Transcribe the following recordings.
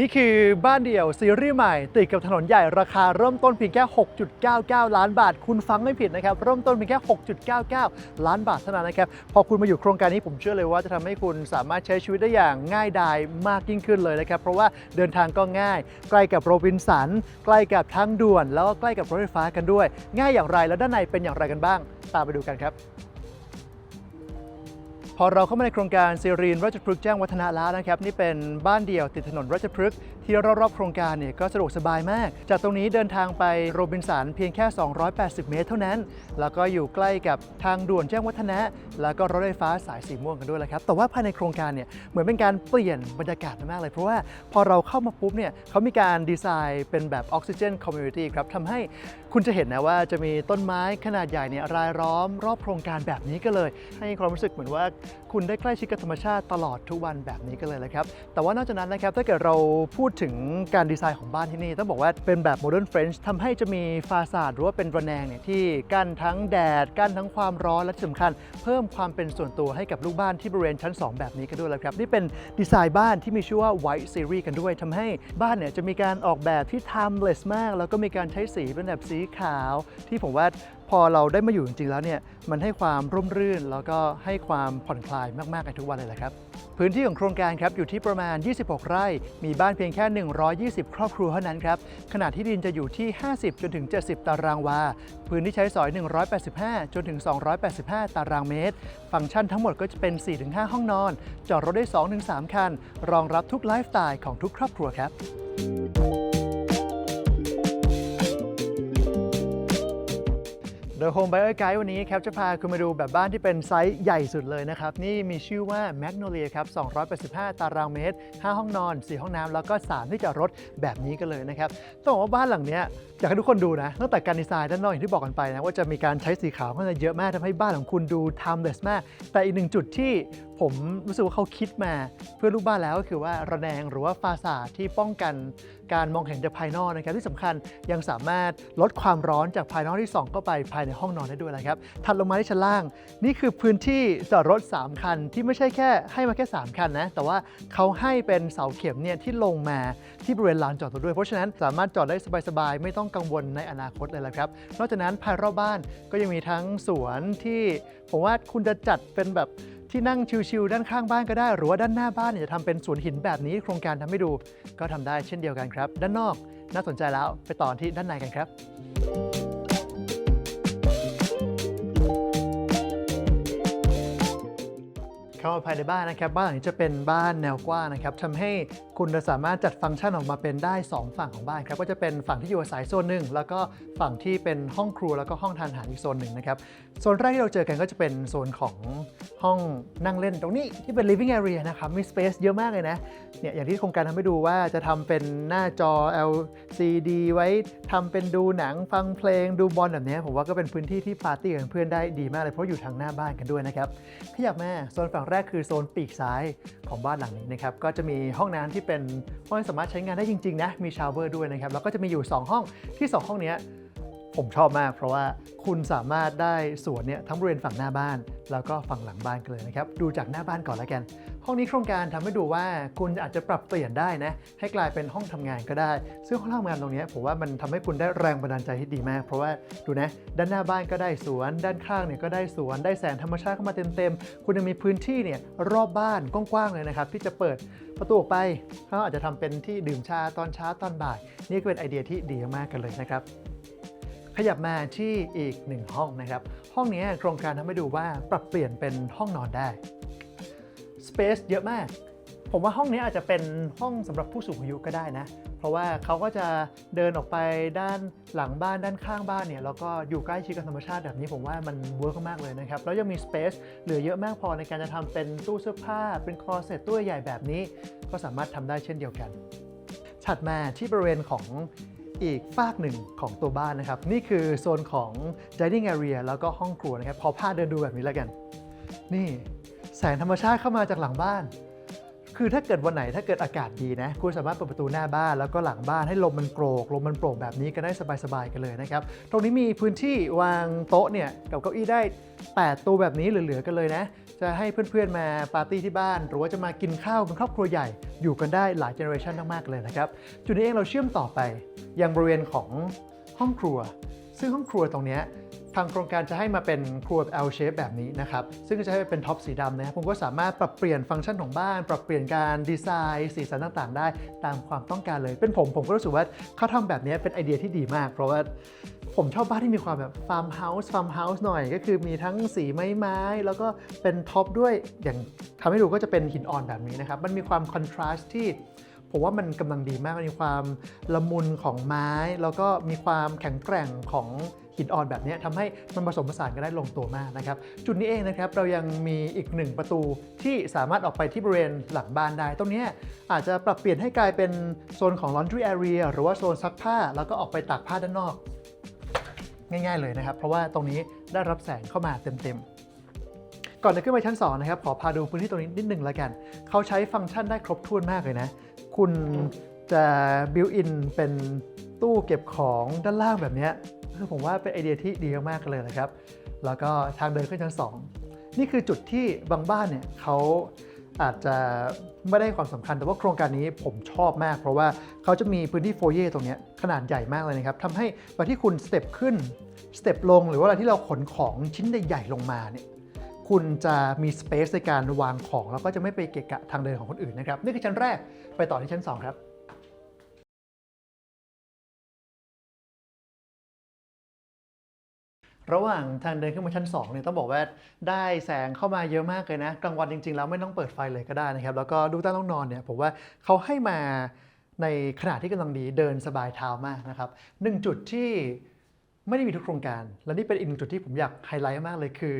นี่คือบ้านเดี่ยวซีรีส์ใหม่ ติดกับถนนใหญ่ราคาเริ่มต้นเพียงแค่ 6.99 ล้านบาท คุณฟังไม่ผิดนะครับ เริ่มต้นเพียงแค่ 6.99 ล้านบาทเท่านั้นนะครับ พอคุณมาอยู่โครงการนี้ผมเชื่อเลยว่าจะทำให้คุณสามารถใช้ชีวิตได้อย่างง่ายดายมากยิ่งขึ้นเลยนะครับ เพราะว่าเดินทางก็ง่าย ใกล้กับโรบินสัน ใกล้กับทางด่วน แล้วก็ใกล้กับรถไฟฟ้ากันด้วย ง่ายอย่างไรแล้วด้านในเป็นอย่างไรกันบ้าง ตามไปดูกันครับ พอเราเข้ามาในโครงการซีรีนราชพฤกษ์แจ้งวัฒนะแล้วนะครับ นี่เป็นบ้านเดี่ยวติดถนนราชพฤกษ์ที่รอบๆโครงการเนี่ยก็สะดวกสบายมาก จากตรงนี้เดินทางไปโรบินสันเพียงแค่ 280 เมตรเท่านั้น แล้วก็อยู่ใกล้กับทางด่วนแจ้งวัฒนะ แล้วก็รถไฟฟ้าสายสีม่วงกันด้วยแหละครับแต่ว่าภายในโครงการเนี่ยเหมือนเป็นการเปลี่ยนบรรยากาศมากเลย เพราะว่าพอเราเข้ามาปุ๊บเนี่ยเขามีการดีไซน์เป็นแบบออกซิเจนคอมมูนิตี้ครับทำให้คุณจะเห็นนะว่าจะมีต้นไม้ขนาดใหญ่เนี่ยรายล้อมรอบโครงการแบบนี้ก็เลย ให้ความรู้สึกเหมือนว่าคุณได้ใกล้ชิดกับธรรมชาติตลอดทุกวันแบบนี้ก็เลยละครับ แต่ว่านอกจากนั้นนะครับ ถ้าเกิดเราพูดถึงการดีไซน์ของบ้านที่นี่ ต้องบอกว่าเป็นแบบโมเดิร์นเฟรนช์ทำให้จะมีฟาซาดหรือว่าเป็นระแนงเนี่ยที่กั้นทั้งแดด กั้นทั้งความร้อนและที่สำคัญ เพิ่มความเป็นส่วนตัวให้กับลูกบ้านที่บริเวณชั้น 2 แบบนี้กันด้วยละครับ นี่เป็นดีไซน์บ้านที่มีชื่อว่า White Series กันด้วยทำให้บ้านเนี่ยจะมีการออกแบบที่ timeless มาก แล้วก็มีการใช้สีเป็นแบบสีขาว ที่ผมว่า พอเราได้มาอยู่จริงๆแล้วเนี่ยมันให้ความร่มรื่น แล้วก็ให้ความผ่อนคลายมากๆในทุกวันเลยแหละครับ พื้นที่ของโครงการครับอยู่ที่ประมาณ 26 ไร่ มีบ้านเพียงแค่ 120 ครอบครัวเท่านั้นครับขนาดที่ดินจะอยู่ที่ 50 จนถึง 70 ตารางวา พื้นที่ใช้สอย 185 จนถึง 285 ตารางเมตร ฟังก์ชันทั้งหมดก็จะเป็น 4-5 ห้องนอน จอดรถได้ 2-3 คัน รองรับทุกไลฟ์สไตล์ของทุกครอบครัวครับ โดย Home Buyer Guide วันนี้ครับจะพาคุณมาดูแบบบ้านที่เป็นไซส์ใหญ่สุดเลยนะครับ นี่มีชื่อว่า Magnolia ครับ 285 ตารางเมตร 5 ห้องนอน 4 ห้องน้ำแล้วก็ 3 ที่จอดรถแบบนี้กันเลยนะครับ ต้องบอกว่าบ้านหลังเนี้ยอยากให้ทุกคนดูนะตั้งแต่การดีไซน์ด้านนอกอย่างที่บอกกันไปนะว่าจะมีการใช้สีขาวค่อนข้างเยอะมากทำให้บ้านของคุณดู timeless มาก แต่อีกหนึ่งจุดที่ ผมรู้สึกว่าเขาคิดมาเพื่อลูกบ้านแล้วก็คือว่าระแนงหรือว่าฟาซาดที่ป้องกันการมองเห็นจากภายนอกนะครับที่สำคัญยังสามารถลดความร้อนจากภายนอกที่ส่องเข้าไปภายในห้องนอนได้ด้วยนะครับถัดลงมาที่ชั้นล่าง นี่คือพื้นที่จอดรถ 3 คัน ที่ไม่ใช่แค่ให้มาแค่ 3 คันนะแต่ว่าเขาให้เป็นเสาเข็มเนี่ยที่ลงมาที่บริเวณลานจอดรถด้วย เพราะฉะนั้นสามารถจอดได้สบายๆ ไม่ต้องกังวลในอนาคตเลยละครับ นอกจากนั้นภายรอบบ้านก็ยังมีทั้งสวนที่ผมว่าคุณจะจัดเป็นแบบ ที่นั่งชิลๆด้านข้างบ้านก็ได้ หรือว่าด้านหน้าบ้านเนี่ยจะทำเป็นสวนหินแบบนี้ โครงการทำให้ดู ก็ทำได้เช่นเดียวกันครับ ด้านนอกน่าสนใจแล้วไปต่อที่ด้านในกันครับ เข้ามาภายในบ้านนะครับ บ้านหลังนี้จะเป็นบ้านแนวกว้างนะครับทำให้คุณจะสามารถจัดฟังก์ชันออกมาเป็นได้ 2 ฝั่งของบ้านครับ ก็จะเป็นฝั่งที่อยู่อาศัยโซนหนึ่งแล้วก็ฝั่งที่เป็นห้องครัวแล้วก็ห้องทานอาหารอีกโซนหนึ่งนะครับ โซนแรกที่เราเจอกันก็จะเป็นโซนของห้องนั่งเล่นตรงนี้ที่เป็น living area นะครับมี space เยอะมากเลยนะเนี่ยอย่างที่โครงการทำให้ดูว่าจะทำเป็นหน้าจอ LCD ไว้ทำเป็นดูหนังฟังเพลงดูบอลแบบนี้ผมว่าก็เป็นพื้นที่ที่ปาร์ตี้กับเพื่อนได้ดีมากเลยเพราะอยู่ทางหน้าบ้านกันด้วยนะครับขยับมาโซนฝั่งแรกคือโซนปีกซ้ายของบ้านหลังนี้นะครับก็จะมีห้องน้ำที่เป็นห้องที่สามารถใช้งานได้จริงๆนะมีชาวเวอร์ด้วยนะครับแล้วก็จะมีอยู่ 2 ห้องที่ 2 ห้องนี้ ผมชอบมากเพราะว่าคุณสามารถได้สวนเนี่ยทั้งบริเวณฝั่งหน้าบ้าน แล้วก็ฝั่งหลังบ้านกันเลยนะครับ ดูจากหน้าบ้านก่อนแล้วกัน ห้องนี้โครงการทำให้ดูว่าคุณอาจจะปรับเปลี่ยนได้นะ ให้กลายเป็นห้องทำงานก็ได้ ซึ่งห้องทำงานตรงนี้ผมว่ามันทำให้คุณได้แรงบันดาลใจที่ดีมาก เพราะว่าดูนะ ด้านหน้าบ้านก็ได้สวน ด้านข้างเนี่ยก็ได้สวน ได้แสงธรรมชาติเข้ามาเต็มๆ คุณยังมีพื้นที่เนี่ยรอบบ้านกว้างๆเลยนะครับที่จะเปิดประตูออกไปเขาอาจจะทำเป็นที่ดื่มชาตอนเช้าตอนบ่าย นี่ก็เป็นไอเดียที่ดีมากกันเลยนะครับ ขยับมาที่อีกหนึ่งห้องนะครับ ห้องนี้โครงการทำให้ดูว่าปรับเปลี่ยนเป็นห้องนอนได้ Space เยอะมาก ผมว่าห้องนี้อาจจะเป็นห้องสำหรับผู้สูงอายุก็ได้นะ เพราะว่าเขาก็จะเดินออกไปด้านหลังบ้านด้านข้างบ้านเนี่ยแล้วก็อยู่ใกล้ชิดกับธรรมชาติแบบนี้ผมว่ามันเวิร์กมากเลยนะครับ แล้วยังมี Space เหลือเยอะมากพอในการจะทำเป็นตู้เสื้อผ้า เป็นคลอเซ็ตตู้ใหญ่แบบนี้ ก็สามารถทำได้เช่นเดียวกันถัดมาที่บริเวณของ อีกฝากหนึ่งของตัวบ้านนะครับ นี่คือโซนของ dining area แล้วก็ห้องครัวนะครับ พอพาเดินดูแบบนี้แล้วกัน นี่แสงธรรมชาติเข้ามาจากหลังบ้าน คือถ้าเกิดวันไหนถ้าเกิดอากาศดีนะ คุณสามารถเปิดประตูหน้าบ้านแล้วก็หลังบ้านให้ลมมันโกรกลมมันโปร่งแบบนี้ก็ได้สบายๆกันเลยนะครับ ตรงนี้มีพื้นที่วางโต๊ะเนี่ยกับเก้าอี้ได้ 8 ตัวแบบนี้เหลือๆกันเลยนะ จะให้เพื่อนๆมาปาร์ตี้ที่บ้าน หรือว่าจะมากินข้าวเป็นครอบครัวใหญ่ อยู่กันได้หลายเจเนอเรชันมากๆเลยนะครับ จุดนี้เองเราเชื่อมต่อไปยังบริเวณของห้องครัว ซึ่งห้องครัวตรงนี้างโครงการจะให้มาเป็นครัว L shape แบบนี้นะครับ ซึ่งจะให้เป็นท็อปสีดำนะครับผมก็สามารถปรับเปลี่ยนฟังก์ชันของบ้าน ปรับเปลี่ยนการดีไซน์สีสันต่างๆ ได้ตามความต้องการเลย เป็นผมผมก็รู้สึกว่าเขาทำแบบนี้เป็นไอเดียที่ดีมาก เพราะว่าผมชอบบ้านที่มีความแบบฟาร์มเฮาส์ฟาร์มเฮาส์หน่อยก็คือมีทั้งสีไม้ไม้แล้วก็เป็นท็อปด้วยอย่างทำให้ดูก็จะเป็นหินอ่อนแบบนี้นะครับมันมีความคอนทราสต์ที่ผมว่ามันกำลังดีมาก มีความละมุนของไม้ แล้วก็มีความแข็งแกร่งของ หินอ่อนแบบนี้ทำให้มันผสมผสานกันได้ลงตัวมากนะครับ จุดนี้เองนะครับเรายังมีอีกหนึ่งประตูที่สามารถออกไปที่บริเวณหลังบ้านได้ ตรงนี้อาจจะปรับเปลี่ยนให้กลายเป็นโซนของ laundry area หรือว่าโซนซักผ้า แล้วก็ออกไปตากผ้าด้านนอก ง่าย ๆเลยนะครับ เพราะว่าตรงนี้ได้รับแสงเข้ามาเต็มๆก่อนจะขึ้นไปชั้น2นะครับขอพาดูพื้นที่ตรงนี้นิดนึงแล้วกัน เขาใช้ฟังก์ชันได้ครบถ้วนมากเลยนะ คุณจะบิวอินเป็น ตู้เก็บของด้านล่างแบบนี้คือผมว่าเป็นไอเดียที่ดีมากๆเลยนะครับ แล้วก็ทางเดินขึ้นชั้น2 นี่คือจุดที่บางบ้านเนี่ยเขาอาจจะไม่ได้ความสำคัญแต่ว่าโครงการนี้ผมชอบมาก เพราะว่าเขาจะมีพื้นที่โฟเย่ตรงนี้ขนาดใหญ่มากเลยนะครับทำให้เวลาที่คุณสเต็ปขึ้นสเต็ปลง หรือว่าเวลาที่เราขนของชิ้นใหญ่ๆลงมาเนี่ยคุณจะมีสเปซในการวางของ แล้วก็จะไม่ไปเกะกะทางเดินของคนอื่นนะครับนี่คือชั้นแรกไปต่อที่ชั้น 2 ครับ ระหว่างทางเดินขึ้นมาชั้น2เนี่ยต้องบอกว่าได้แสงเข้ามาเยอะมากเลยนะกลางวันจริง ๆ แล้วไม่ต้องเปิดไฟเลยก็ได้นะครับ แล้วก็ดูใต้ห้องนอนเนี่ยผมว่าเขาให้มาในขนาดที่กำลังดีเดินสบายเท้ามากนะครับหนึ่งจุดที่ไม่ได้มีทุกโครงการ และนี่เป็นอีกหนึ่งจุดที่ผมอยากไฮไลท์มากเลยคือ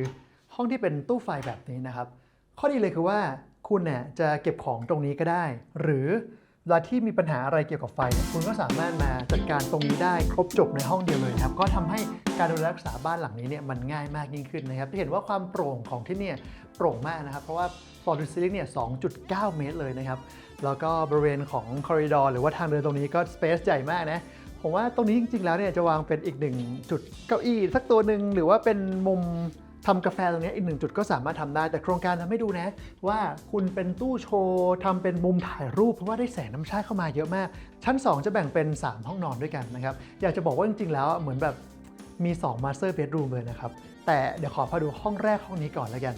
ห้องที่เป็นตู้ไฟแบบนี้นะครับ ข้อดีเลยคือว่าคุณเนี่ยจะเก็บของตรงนี้ก็ได้ หรือ เวลาที่มีปัญหาอะไรเกี่ยวกับไฟ คุณก็สามารถมาจัดการตรงนี้ได้ครบจบในห้องเดียวเลยครับ ก็ทำให้การดูแลรักษาบ้านหลังนี้เนี่ยมันง่ายมากยิ่งขึ้นนะครับจะเห็นว่าความโปร่งของที่เนี่ยโปร่งมากนะครับ เพราะว่า floor to ceiling เนี่ย 2.9 เมตรเลยนะครับ แล้วก็บริเวณของคอริดอร์หรือว่าทางเดินตรงนี้ก็สเปซใหญ่มากนะผมว่าตรงนี้จริง ๆ แล้วเนี่ยจะวางเป็นอีกหนึ่งจุดเก้าอี้สักตัวหนึ่งหรือว่าเป็นมุม ทำกาแฟตรงนี้อีกหนึ่งจุดก็สามารถทำได้ แต่โครงการทำให้ดูนะ ว่าคุณเป็นตู้โชว์ทำเป็นมุมถ่ายรูป เพราะว่าได้แสงน้ำชาเข้ามาเยอะมาก ชั้น 2 จะแบ่งเป็น 3 ห้องนอนด้วยกันนะครับ อยากจะบอกว่าจริงๆ แล้วเหมือนแบบมี2 master bedroom เลยนะครับ แต่เดี๋ยวขอพาดูห้องแรกห้องนี้ก่อนแล้วกัน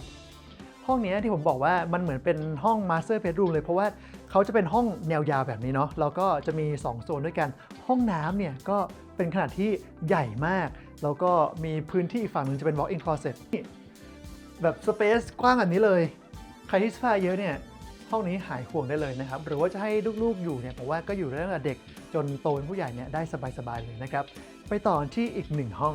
ห้องนี้ที่ผมบอกว่ามันเหมือนเป็นห้อง master bedroom เลยเพราะว่าเขาจะเป็นห้องแนวยาวแบบนี้เนาะแล้วก็จะมี 2 โซนด้วยกัน ห้องน้ำเนี่ยก็เป็นขนาดที่ใหญ่มาก แล้วก็มีพื้นที่อีกฝั่งหนึ่งจะเป็น walk-in closet แบบสเปซกว้างแบบนี้เลย ใครที่เสื้อผ้าเยอะเนี่ยห้องนี้หายห่วงได้เลยนะครับ หรือว่าจะให้ลูกๆอยู่เนี่ยผมว่าก็อยู่ได้ตั้งแต่เด็กจนโตเป็นผู้ใหญ่เนี่ยได้สบายๆเลยนะครับ ไปต่อที่อีกหนึ่งห้อง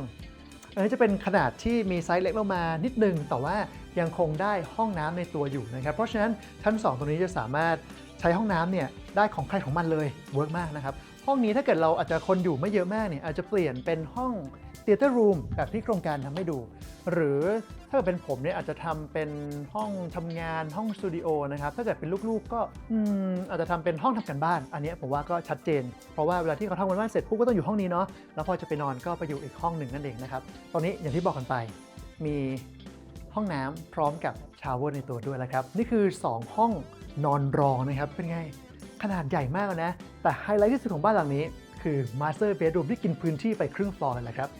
อันนี้จะเป็นขนาดที่มีไซส์เล็กลงมานิดนึง แต่ว่ายังคงได้ห้องน้ำในตัวอยู่นะครับ เพราะฉะนั้นชั้น 2 ตรงนี้จะสามารถใช้ห้องน้ำเนี่ยได้ของใครของมันเลยเวิร์กมากนะครับ ห้องนี้ถ้าเกิดเราอาจจะคนอยู่ไม่เยอะมากเนี่ยอาจจะเปลี่ยนเป็นห้อง เตียเตอร์รูมแบบที่โครงการทำให้ดู หรือถ้าเกิดเป็นผมเนี่ยอาจจะทำเป็นห้องทำงานห้องสตูดิโอนะครับ ถ้าเกิดเป็นลูกๆก็อาจจะทำเป็นห้องทำกันบ้าน อันนี้ผมว่าก็ชัดเจน เพราะว่าเวลาที่เขาทำกันบ้านเสร็จปุ๊บก็ต้องอยู่ห้องนี้เนาะแล้วพอจะไปนอนก็ไปอยู่อีกห้องหนึ่งนั่นเองนะครับตอนนี้อย่างที่บอกกันไปมีห้องน้ำพร้อมกับชาวเวอร์ในตัวด้วยแล้วครับนี่คือ 2 ห้องนอนรองนะครับเป็นไงขนาดใหญ่มากเลยนะ แต่ไฮไลท์ที่สุดของบ้านหลังนี้คือ Master Bedroom ที่กินพื้นที่ไปครึ่งฟลอร์เลยแหละครับ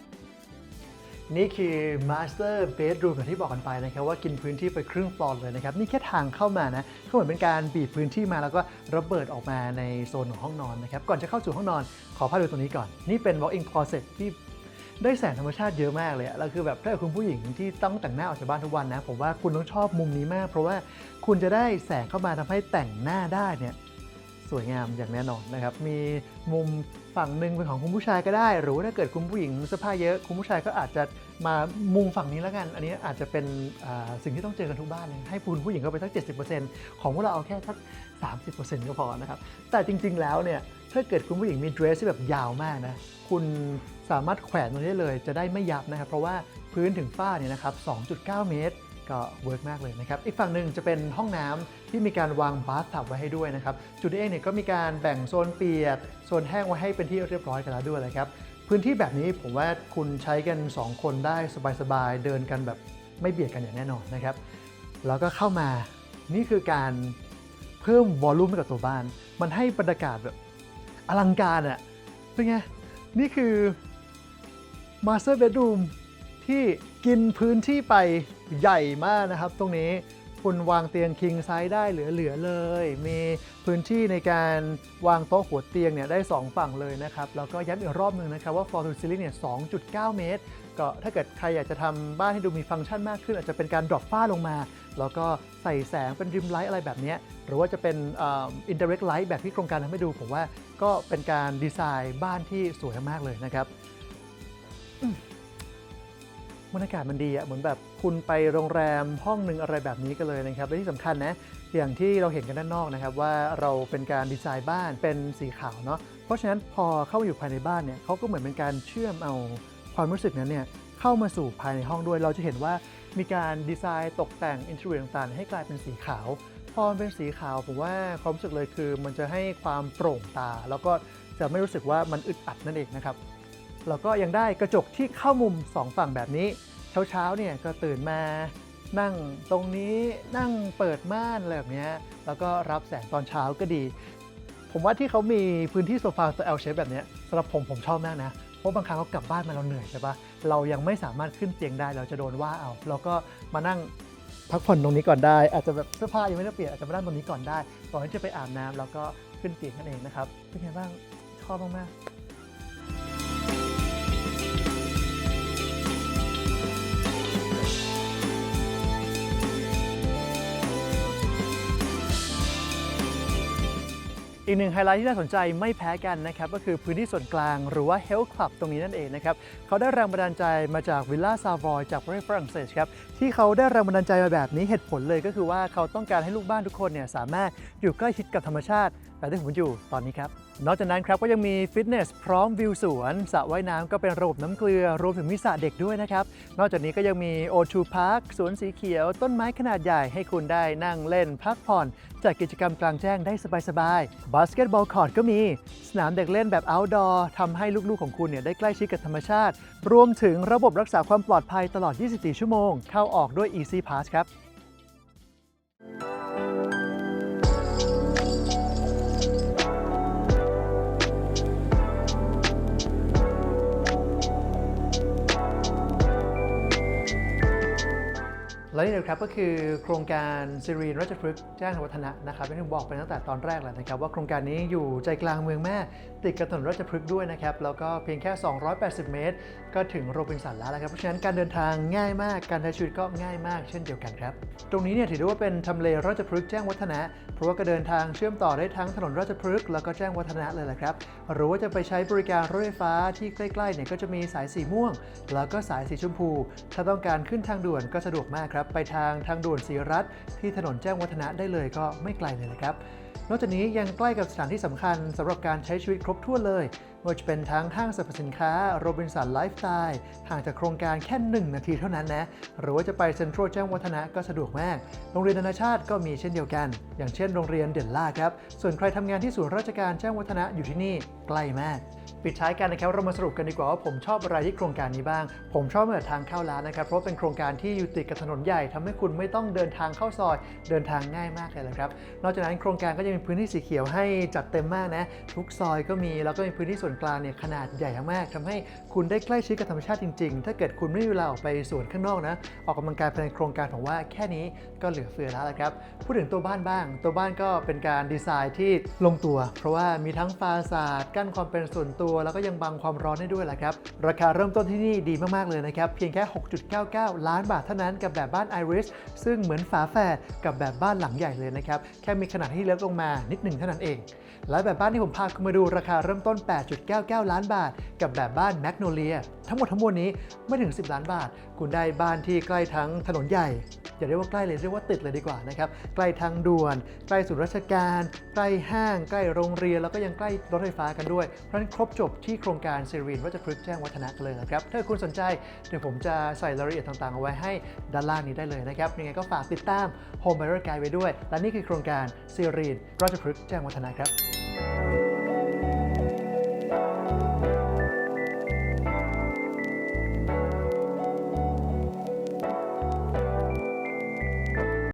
นี่คือ Master Bedroom อย่างที่บอกกันไปนะครับว่ากินพื้นที่ไปครึ่งฟลอร์เลยนะครับ นี่แค่ทางเข้ามานะก็เหมือนเป็นการบีบพื้นที่มาแล้วก็ระเบิดออกมาในโซนของห้องนอนนะครับ ก่อนจะเข้าสู่ห้องนอนขอพาดูตรงนี้ก่อน นี่เป็น walk-in closet ที่ได้แสงธรรมชาติเยอะมากเลยแล้วคือแบบถ้าคุณผู้หญิงที่ต้องแต่งหน้าออกจากบ้านทุกวันนะ ผมว่าคุณต้องชอบมุมนี้มาก เพราะว่าคุณจะได้แสงเข้ามาทำให้แต่งหน้าได้เนี่ย สวยงามอย่างแน่นอนนะครับ มีมุมฝั่งหนึ่งเป็นของคุณผู้ชายก็ได้ หรือว่าถ้าเกิดคุณผู้หญิงเสื้อผ้าเยอะ คุณผู้ชายก็อาจจะมามุมฝั่งนี้แล้วกัน อันนี้อาจจะเป็นสิ่งที่ต้องเจอกันทุกบ้านเลยให้คุณผู้หญิงก็ไปสัก 70%ของพวกเราเอาแค่สัก 30%ก็พอนะครับ แต่จริง ๆ แล้วเนี่ย ถ้าเกิดคุณผู้หญิงมีเดรสที่แบบยาวมากนะ คุณสามารถแขวนตรงนี้ได้เลย จะได้ไม่ยับนะครับ เพราะว่าพื้นถึงฝ้าเนี่ยนะครับ 2.9 เมตร ก็เวิร์กมากเลยนะครับ อีกฝั่งหนึ่งจะเป็นห้องน้ำ ที่มีการวางบาร์ทับไว้ให้ด้วยนะครับ จุดนี้เองเนี่ยก็มีการแบ่งโซนเปียกโซนแห้งไว้ให้เป็นที่เรียบร้อยกันแล้วด้วยนะครับพื้นที่แบบนี้ผมว่าคุณใช้กัน 2 คนได้สบายๆเดินกันแบบไม่เบียดกันอย่างแน่นอนนะครับแล้วก็เข้ามานี่คือการเพิ่มวอลลุ่มให้กับตัวบ้าน มันให้บรรยากาศแบบอลังการอะเป็นไง นี่คือ Master Bedroom ที่กินพื้นที่ไปใหญ่มากนะครับตรงนี้ คุณวางเตียง king size ได้เหลือๆเลย มีพื้นที่ในการวางโต๊ะหัวเตียงเนี่ยได้ 2 ฝั่งเลยนะครับ แล้วก็ย้ำอีกรอบหนึ่งนะครับว่า floor to ceiling เนี่ย 2.9 เมตร ก็ถ้าเกิดใครอยากจะทำบ้านให้ดูมีฟังก์ชันมากขึ้น อาจจะเป็นการ drop ฝ้าลงมา แล้วก็ใส่แสงเป็นริมไลท์อะไรแบบนี้ หรือว่าจะเป็นอ่อ indirect light แบบที่โครงการทำให้ดู ผมว่าก็เป็นการดีไซน์บ้านที่สวยมากเลยนะครับ บรรยากาศมันดีอะเหมือนแบบคุณไปโรงแรมห้องหนึ่งอะไรแบบนี้กันเลยนะครับและที่สำคัญนะอย่างที่เราเห็นกันด้านนอกนะครับว่าเราเป็นการดีไซน์บ้านเป็นสีขาวเนาะเพราะฉะนั้นพอเข้ามาอยู่ภายในบ้านเนี่ยเขาก็เหมือนเป็นการเชื่อมเอาความรู้สึกนั้นเนี่ยเข้ามาสู่ภายในห้องด้วยเราจะเห็นว่ามีการดีไซน์ตกแต่งอินเทอร์เน็ตต่างๆ ให้กลายเป็นสีขาว พอเป็นสีขาวผมว่าความรู้สึกเลยคือ มันจะให้ความโปร่งตา แล้วก็จะไม่รู้สึกว่ามันอึดอัดนั่นเองนะครับ แล้วก็ยังได้กระจกที่เข้ามุม 2 ฝั่งแบบนี้ เช้าๆเนี่ยก็ตื่นมานั่งตรงนี้นั่งเปิดม่านอะไรแบบนี้แล้วก็รับแสงตอนเช้าก็ดี ผมว่าที่เขามีพื้นที่โซฟาตัว L shape แบบนี้สำหรับผมผมชอบมากนะ เพราะบางครั้งเรากลับบ้านมาเราเหนื่อยใช่ปะเรายังไม่สามารถขึ้นเตียงได้เราจะโดนว่าเอาเราก็มานั่งพักผ่อนตรงนี้ก่อนได้ อาจจะแบบเสื้อผ้ายังไม่ได้เปลี่ยนอาจจะมานั่งตรงนี้ก่อนได้ก่อนที่จะไปอาบน้ำแล้วก็ขึ้นเตียงนั่นเองนะครับเป็นไงบ้างชอบมากๆ อีกหนึ่งไฮไลท์ที่น่าสนใจไม่แพ้กันนะครับก็คือพื้นที่ส่วนกลางหรือว่า Health Club ตรงนี้นั่นเองนะครับเขาได้แรงบันดาลใจมาจากวิลล่าซาวอยจากประเทศฝรั่งเศสครับที่เขาได้แรงบันดาลใจมาแบบนี้เหตุผลเลยก็คือว่าเขาต้องการให้ลูกบ้านทุกคนเนี่ยสามารถอยู่ใกล้ชิดกับธรรมชาติ แบบที่ผมอยู่ตอนนี้ครับ นอกจากนั้นครับก็ยังมีฟิตเนสพร้อมวิวสวนสระว่ายน้ำก็เป็นระบบน้ำเกลือ รวมถึงมีสระเด็กด้วยนะครับ นอกจากนี้ก็ยังมี O2 Park สวนสีเขียว ต้นไม้ขนาดใหญ่ให้คุณได้นั่งเล่นพักผ่อน จัดกิจกรรมกลางแจ้งได้สบายๆบาสเกตบอลคอร์ตก็มี สนามเด็กเล่นแบบ outdoor ทำให้ลูกๆของคุณเนี่ยได้ใกล้ชิดกับธรรมชาติ รวมถึงระบบรักษาความปลอดภัยตลอด 24 ชั่วโมง เข้าออกด้วย Easy Pass ครับ และนี่นะครับก็คือโครงการซีรีนราชพฤกษ์แจ้งวัฒนะนะครับที่ผมบอกไปตั้งแต่ตอนแรกแล้วนะครับ ว่าโครงการนี้อยู่ใจกลางเมืองแม่ติดกับถนนราชพฤกษ์ด้วยนะครับ แล้วก็เพียงแค่ 280 เมตร ก็ถึงโรบินสันแล้วนะครับเพราะฉะนั้นการเดินทางง่ายมากการใช้ชีวิตก็ง่ายมากเช่นเดียวกันครับ ตรงนี้เนี่ยถือได้ว่าเป็นทำเลราชพฤกษ์แจ้งวัฒนะ เพราะว่าก็เดินทางเชื่อมต่อได้ทั้งถนนราชพฤกษ์แล้วก็แจ้งวัฒนะเลยแหละครับหรือว่าจะไปใช้บริการรถไฟฟ้าที่ใกล้ๆเนี่ยก็จะมีสายสีม่วง แล้วก็สายสีชมพู ถ้าต้องการขึ้นทางด่วนก็สะดวกมากครับไปทางทางด่วนศรีรัตน์ที่ถนนแจ้งวัฒนะได้เลยก็ไม่ไกลเลยนะครับ นอกจากนี้ยังใกล้กับสถานที่สำคัญสำหรับการใช้ชีวิตครบถ้วนเลยว่าจะเป็นทั้งห้างสรรพสินค้าโรบินสันไลฟ์สไตล์ห่างจากโครงการแค่ 1 นาทีเท่านั้นนะ หรือว่าจะไปเซ็นทรัลแจ้งวัฒนะก็สะดวกมาก โรงเรียนนานาชาติก็มีเช่นเดียวกัน อย่างเช่นโรงเรียนเด่นล่าครับ ส่วนใครทำงานที่ศูนย์ราชการแจ้งวัฒนะอยู่ที่นี่ใกล้มากปิดท้ายกันนะครับเรามาสรุปกันดีกว่าว่าผมชอบอะไรที่โครงการนี้บ้าง ผมชอบตั้งแต่ทางเข้าร้านนะครับ เพราะเป็นโครงการที่อยู่ติดกับถนนใหญ่ทำให้คุณไม่ต้องเดินทางเข้าซอย เดินทางง่ายมากเลยนะครับ นอกจากนั้นโครงการก็จะมีพื้นที่สีเขียวให้จัดเต็มมากนะทุกซอยก็มีแล้วก็มีพื้นที่ส่วนกลางเนี่ยขนาดใหญ่มากทำให้คุณได้ใกล้ชิดกับธรรมชาติจริง ๆ ถ้าเกิดคุณไม่มีเวลาออกไปสวนข้างนอกนะ ออกกำลังกายภายในโครงการผมว่าแค่นี้ก็เหลือเฟือแล้วละครับ พูดถึงตัวบ้านบ้าง ตัวบ้านก็เป็นการดีไซน์ที่ลงตัว เพราะว่ามีทั้งฟาสาดกั้นความเป็นส่วนตัว แล้วก็ยังบังความร้อนได้ด้วยแหละครับ ราคาเริ่มต้นที่นี่ดีมากๆเลยนะครับ เพียงแค่ 6.99 ล้านบาทเท่านั้นกับแบบบ้าน Iris ซึ่งเหมือนฝาแฝดกับแบบบ้านหลังใหญ่เลยนะครับ แค่มีขนาดที่เล็กลงมานิดหนึ่งเท่านั้นเอง และแบบบ้านที่ผมพาคุณมาดูราคาเริ่มต้น1.99 ล้านบาท กับแบบบ้านแมกโนเลียทั้งหมดทั้งมวลนี้ไม่ถึง 10 ล้านบาท คุณได้บ้านที่ใกล้ทั้งถนนใหญ่อย่าเรียกว่าใกล้เลยเรียกว่าติดเลยดีกว่านะครับใกล้ทางด่วน ใกล้ศูนย์ราชการ ใกล้ห้าง ใกล้โรงเรียนแล้วก็ยังใกล้รถไฟฟ้ากันด้วย เพราะฉะนั้นครบจบที่โครงการซีรีนวัชพฤกษ์แจ้งวัฒนะกันเลยนะครับ ถ้าคุณสนใจเดี๋ยวผมจะใส่รายละเอียดต่างๆ เอาไว้ให้ด้านล่างนี้ได้เลยนะครับยังไงก็ฝากติดตาม Home Buyer Guide ไว้ด้วย และนี่คือโครงการซีรีนราชพฤกษ์แจ้งวัฒนะครับ